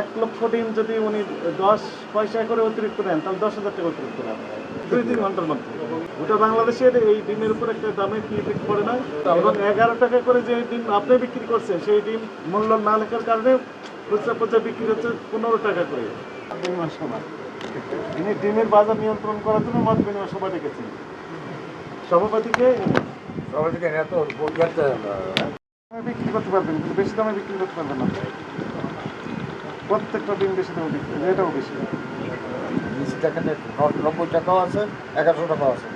এক লক্ষ ডিম যদি উনি দশ পয়সা করে অতিরিক্ত দেন তাহলে দশ হাজার টাকা অতিরিক্ত দেন দুই তিন ঘণ্টার মধ্যে। ওটা বাংলাদেশের এই ডিমের উপর একটা দামে কি ইফেক্ট পড়ে না? এবং এগারো টাকা করে যে ডিম আপনি বিক্রি করছেন সেই ডিম মূল্য না লেখার কারণে খুচরা পর্যায়ে বিক্রি হচ্ছে পনেরো টাকা করে। বিনিময় সভা। ইনি ডিমের বাজার নিয়ন্ত্রণ করার জন্য মত বিনিময় সভা ডেকেছেন। সভাপতিকে থেকে এত বিক্রি করতে পারবেন কিন্তু বেশি দামে বিক্রি করতে পারবেন না। প্রত্যেকটা ডিম বেশি দামে বিক্রি এটাও বেশি। নিচে দেখেন নব্বই টাকাও আছে এগারোশো টাকাও আছে।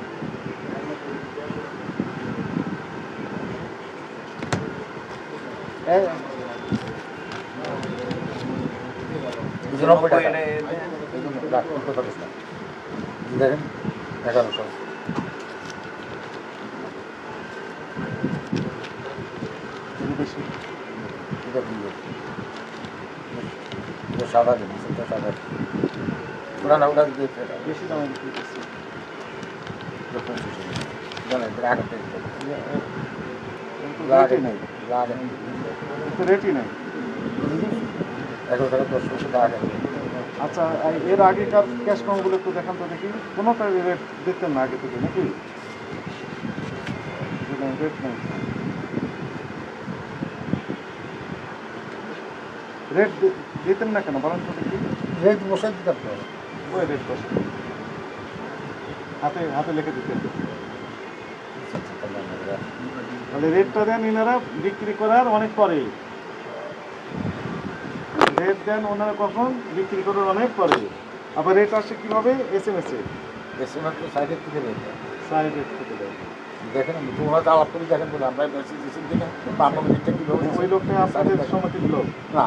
দেখেন এগারোশো। বেশি। এটা দিয়ে এটা সাদা সেটা সাদা ওটা না ওটা দিয়ে এটা। বেশি দামে বিক্রি করছে। আচ্ছা এর আগেকার ক্যাশ কমগুলো একটু দেখান তো দেখি। কোনোটা রেট দিতেন না আগে থেকে নাকি? রেট নেই। রেট দিতেন না কেন? বলেন তো দেখি। রেট বসাই দিতে হবে। ওই রেট হাতে হাতে লিখে দিতেন তাহলে রেটটা দেন এনারা বিক্রি করার অনেক পরে। রেট দেন ওনারা কখন বিক্রি করার অনেক পরে। আবার রেট আসে কীভাবে? এস এম এস এ বেশি মাত্র সাইডের থেকে রেট সাইড রেট থেকে দেয়। দেখেন তোমরা আলাপ করে দেখেন বলে আমরা বেশি দিচ্ছি কিনা বান্ন মিনিটটা কীভাবে ওই লোকটা আপনাদের সমিতির লোক? না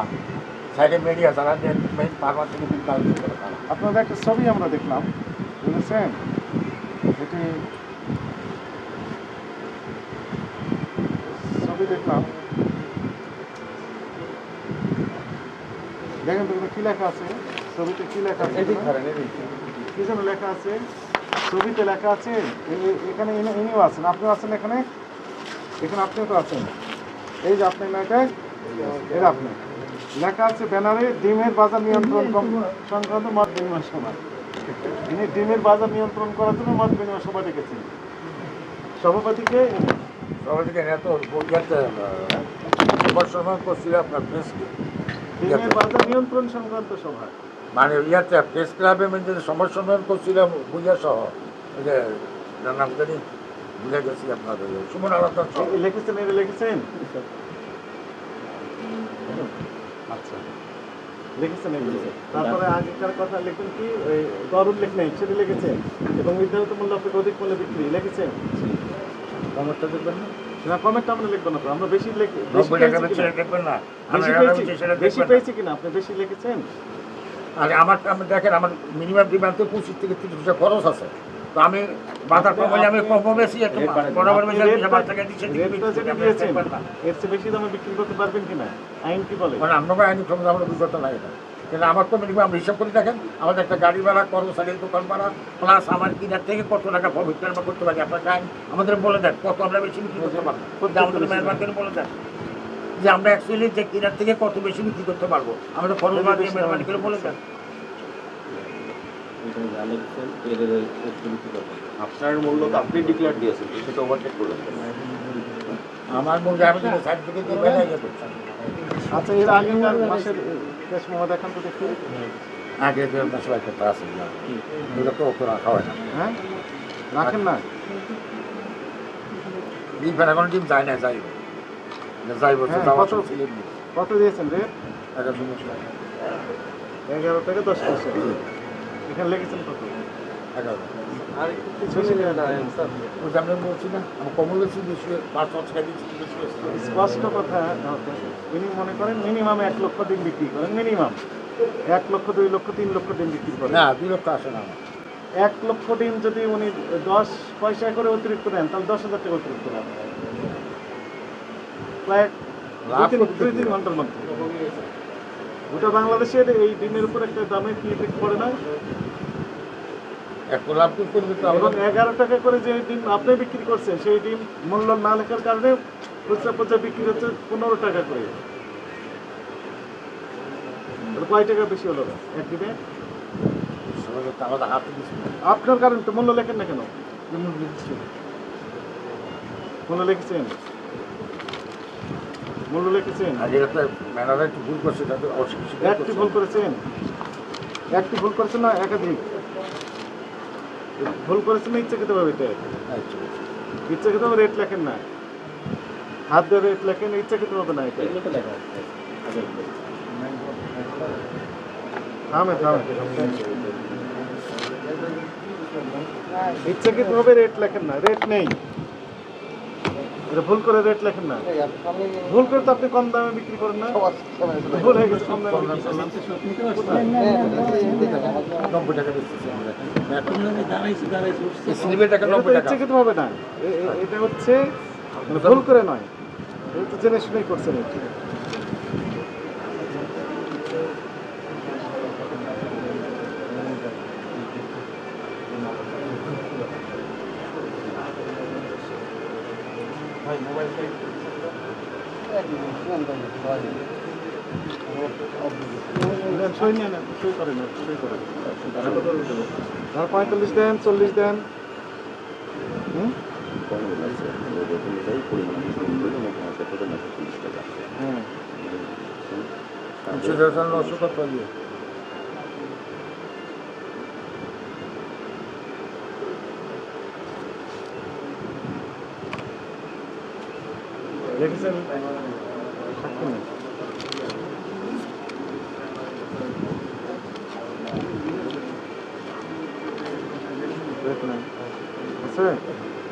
সাইডে মিডিয়া যারা মেইন পারবার থেকে বিল আপনাদের একটা ছবি আমরা দেখলাম বুঝেছেন? এটি ছবি দেখলাম। দেখেন তো কি লেখা আছে? ছবিতে কি লেখা আছে? কি যেন লেখা আছে? ছবিতে লেখা আছে এখানে ইনি- ইনিও আছেন আপনিও আছেন এখানে? এখানে আপনিও তো আছেন। এই যে আপনি নয়টায় এটা আপনি। লেখা আছে ব্যানারে ডিমের বাজার নিয়ন্ত্রণ সংক্রান্ত মত বিনিময় সভা। ইনি ডিমের বাজার নিয়ন্ত্রণ করার জন্য মত বিনিময় সভা ডেকেছেন। সভাপতিকে থেকে এত করছিল আপনার প্রেস ডিমের বাজার নিয়ন্ত্রণ সংক্রান্ত সভা। মানে ইয়াতে প্রেস ক্লাবে সবার সম্মেলন করছিলাম বুঝা সহ। ওই যে নাম জানি বুঝে গেছি আপনার ওই সুমন আলাদা লিখেছেন এটা লিখেছেন? আচ্ছা। লিখেছেন এগুলো তারপরে আগেকার কথা লিখুন কি ওই দর উল্লেখ নেই সেটা লিখেছেন। এবং নির্ধারিত মূল্য অধিক মূল্যে বিক্রি লিখেছেন? কমেন্টটা দেখবেন না? না কমেন্টটা না আমরা বেশি লিখ- বেশি। পেয়েছি কিনা? আপনি বেশি লিখেছেন? আর আমার আমি দেখেন আমার মিনিমাম ডিমান্ড তো পঁচিশ থেকে তিরিশ টাকা খরচ আছে। তো আমি বাজার কমালে আমি কম বেশি একটু বরাবর থেকে দিচ্ছি এর চেয়ে বেশি দামে বিক্রি করতে পারবেন কিনা আইন কি বলে? মানে আমরা আইনি ক্ষমতা আমার অভিজ্ঞতা নাই এটা। কিন্তু আমার তো মিনিমাম আমরা হিসাব করে দেখেন আমাদের একটা গাড়ি ভাড়া কর্মচারী দোকান ভাড়া প্লাস আমার কিনার থেকে কত টাকা প্রফিট আমরা করতে পারি আপনার আমাদের বলে দেন কত আমরা বেশি বিক্রি করতে পারব? বলে দেন। যে আমরা অ্যাকচুয়ালি যে কিনার থেকে কত বেশি বিক্রি করতে পারব? আমাদের খরচ বাদ দিয়ে মেহরবানি করে বলে দেন আপনার মূল্য তো আপনি ডিক্লেয়ার দিয়েছেন সেটা ওভারটেক করলেন আমার মনে হয় আমি কিন্তু সার্টিফিকেট দিয়ে যেত আচ্ছা এর আগেকার মাসের ক্যাশ মোমো দেখান তো দেখি আগে যে মাসে একটা আছে না ওটা তো অত রাখা হয় না। হ্যাঁ? রাখেন না। ডিম ফের এখন ডিম যায় না যাইব হ্যাঁ, কত? ছিল কত দিয়েছেন রেট একটা এগারো থেকে দশ পয়সা এখানে লেগেছেন কত? এগারো। আমরা বলছি না কমল বেশি বেশি পাঁচ স্পষ্ট কথা তিনি মনে করেন মিনিমাম এক লক্ষ ডিম বিক্রি করেন মিনিমাম এক লক্ষ দুই লক্ষ তিন লক্ষ ডিম বিক্রি করেন। না দুই লক্ষ আসে না এক লক্ষ ডিম যদি উনি দশ পয়সা করে অতিরিক্ত দেন তাহলে দশ হাজার টাকা অতিরিক্ত দেন প্রায় দুই তিন-। ঘণ্টার মধ্যে। গোটা বাংলাদেশের এই ডিমের উপর একটা দামে কি ইফেক্ট পড়ে না। এবং এগারো টাকা করে যে ডিম আপনি বিক্রি করছেন সেই ডিম মূল্য না লেখার কারণে খুচরা পর্যায়ে বিক্রি হচ্ছে পনেরো টাকা করে। কয় টাকা বেশি হলো? এক দিচ্ছি আপনার কারণ তো মূল্য লেখেন না কেন? মূল্য লিখেছেন? মূল্য লিখেছেন এটা একটু ভুল করছে তাতে অস্বীকার একটি ভুল করেছেন? একটি ভুল করেছেন না একাধিক? ভুল করেছেন না এটা? ভাবে রেট লেখেন না। হাত রেট লেখেন না এটা? থামে থামে। ইচ্ছাকৃত ভাবে রেট লেখেন না রেট নেই। এটা ভুল করে রেট লেখেন না। ভুল করে তো আপনি কম দামে বিক্রি করেন না। ভুল হয়ে গেছে কম দামে নব্বই টাকা তো নব্বই টাকা। ইচ্ছাকৃত হবে না। এটা হচ্ছে মানে ভুল করে নয়। এটা তো জেনে শুনেই করছেন এটা দেন, সই নিয়ে নেন সই করেন সই করেন আর পঁয়তাল্লিশ দেন চল্লিশ দেন হুম কম লাগছে ওদের অনুযায়ী পরিমাণ চল্লিশ টাকা হ্যাঁ তিনশো টাকা নশো কত দিয়ে